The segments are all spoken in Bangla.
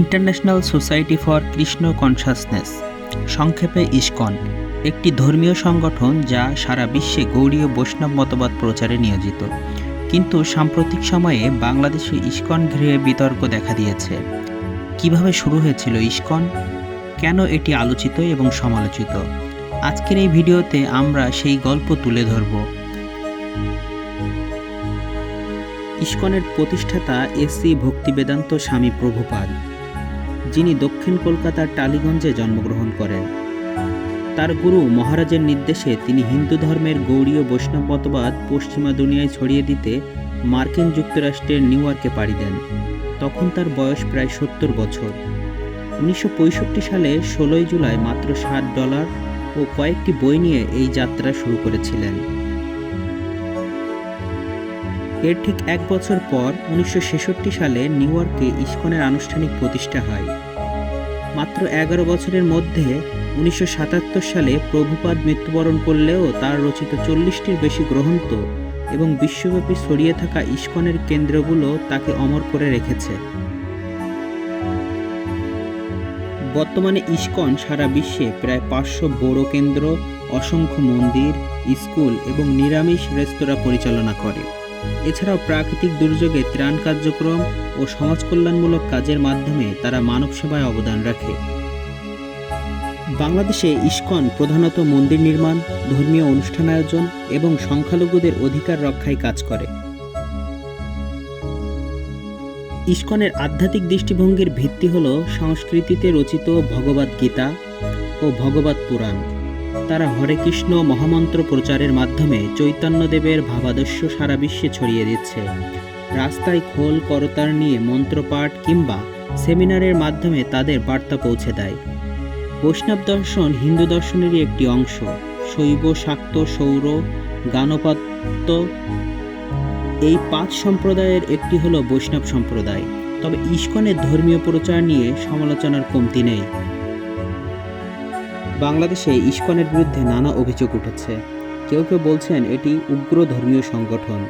International society for Krishna consciousness সংক্ষেপে ইস্কন, একটি ধর্মীয় সংগঠন যা সারা বিশ্বে গৌড়ীয় বৈষ্ণব মতবাদ প্রচারে নিয়োজিত। কিন্তু সাম্প্রতিক সময়ে বাংলাদেশে ইস্কন ঘিরে বিতর্ক দেখা দিয়েছে। কীভাবে শুরু হয়েছিল ইস্কন? কেন এটি আলোচিত এবং সমালোচিত? আজকের এই ভিডিওতে আমরা সেই গল্প তুলে ধরব। ইস্কনের প্রতিষ্ঠাতা এসি ভক্তিবেদান্ত স্বামী প্রভুপাদ। যিনি দক্ষিণ কলকাতার টালিগঞ্জে জন্মগ্রহণ করেন। তার গুরু মহারাজের নির্দেশে তিনি হিন্দু ধর্মের গৌড়ীয় বৈষ্ণব মতবাদ পশ্চিমা দুনিয়ায় ছড়িয়ে দিতে মার্কিন যুক্তরাষ্ট্রের নিউ ইয়র্কে পাড়ি দেন। তখন তার বয়স প্রায় সত্তর বছর। উনিশশো পঁয়ষট্টি সালে ষোলোই জুলাই মাত্র ষাট ডলার ও কয়েকটি বই নিয়ে এই যাত্রা শুরু করেছিলেন। এর ঠিক এক বছর পর উনিশশো ছেষট্টি সালে নিউ ইয়র্কে ইস্কনের আনুষ্ঠানিক প্রতিষ্ঠা হয়। মাত্র এগারো বছরের মধ্যে উনিশশো সাতাত্তর সালে প্রভুপাদ মৃত্যুবরণ করলেও তার রচিত চল্লিশটির বেশি গ্রন্থ এবং বিশ্বব্যাপী ছড়িয়ে থাকা ইস্কনের কেন্দ্রগুলো তাকে অমর করে রেখেছে। বর্তমানে ইস্কন সারা বিশ্বে প্রায় পাঁচশো বড় কেন্দ্র, অসংখ্য মন্দির, স্কুল এবং নিরামিষ রেস্তোরাঁ পরিচালনা করে। এছাড়াও প্রাকৃতিক দুর্যোগে ত্রাণ কার্যক্রম ও সমাজ কল্যাণমূলক কাজের মাধ্যমে তারা মানব সেবায় অবদান রাখে। বাংলাদেশে ইস্কন প্রধানত মন্দির নির্মাণ, ধর্মীয় অনুষ্ঠান আয়োজন এবং সংখ্যালঘুদের অধিকার রক্ষায় কাজ করে। ইস্কনের আধ্যাত্মিক দৃষ্টিভঙ্গির ভিত্তি হল সংস্কৃতিতে রচিত ভগবদ গীতা ও ভগবত পুরাণ। তারা হরে কৃষ্ণ মহামন্ত্র প্রচারের মাধ্যমে চৈতন্যদেবের ভাবাদর্শ সারা বিশ্বে ছড়িয়ে দিচ্ছে। রাস্তায় খোল করতার নিয়ে মন্ত্রপাঠ কিংবা সেমিনারের মাধ্যমে তাদের বার্তা পৌঁছে দেয়। বৈষ্ণব দর্শন হিন্দু দর্শনেরই একটি অংশ। শৈব, শাক্ত, সৌর গানপাত্য এই পাঁচ সম্প্রদায়ের একটি হলো বৈষ্ণব সম্প্রদায়। তবে ইস্কনের ধর্মীয় প্রচার নিয়ে সমালোচনার কমতি নেই। বাংলাদেশে ইস্কনের বিরুদ্ধে নানা অভিযোগ উঠেছে। কেউ কেউ বলছেন এটি উগ্র ধর্মীয় সংগঠন।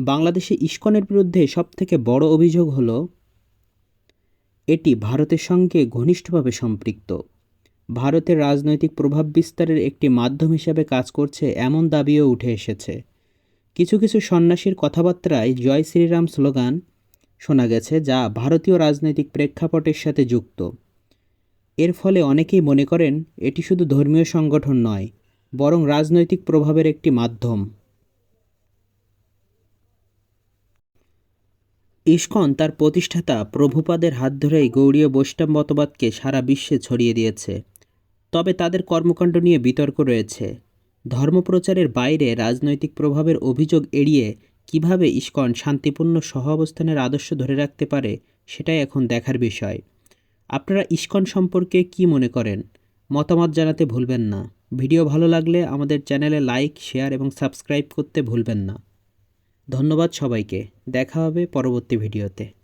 বাংলাদেশে ইস্কনের বিরুদ্ধে সবথেকে বড় অভিযোগ হলো, এটি ভারতের সঙ্গে ঘনিষ্ঠভাবে সম্পৃক্ত। ভারতের রাজনৈতিক প্রভাব বিস্তারের একটি মাধ্যম হিসাবে কাজ করছে এমন দাবিও উঠে এসেছে। কিছু কিছু সন্ন্যাসীর কথাবার্তায় জয় শ্রীরাম স্লোগান শোনা গেছে যা ভারতীয় রাজনৈতিক প্রেক্ষাপটের সাথে যুক্ত। এর ফলে অনেকেই মনে করেন এটি শুধু ধর্মীয় সংগঠন নয়, বরং রাজনৈতিক প্রভাবের একটি মাধ্যম। ইস্কন তার প্রতিষ্ঠাতা প্রভুপাদের হাত ধরেই গৌড়ীয় বৈষ্ণব মতবাদকে সারা বিশ্বে ছড়িয়ে দিয়েছে। তবে তাদের কর্মকাণ্ড নিয়ে বিতর্ক রয়েছে। ধর্মপ্রচারের বাইরে রাজনৈতিক প্রভাবের অভিযোগ এড়িয়ে কীভাবে ইস্কন শান্তিপূর্ণ সহ অবস্থানের আদর্শ ধরে রাখতে পারে, সেটাই এখন দেখার বিষয়। আপনারা ইস্কন সম্পর্কে কি মনে করেন? মতামত জানাতে ভুলবেন না। ভিডিও ভালো লাগলে আমাদের চ্যানেলে লাইক, শেয়ার এবং সাবস্ক্রাইব করতে ভুলবেন না। ধন্যবাদ সবাইকে। দেখা হবে পরবর্তী ভিডিওতে।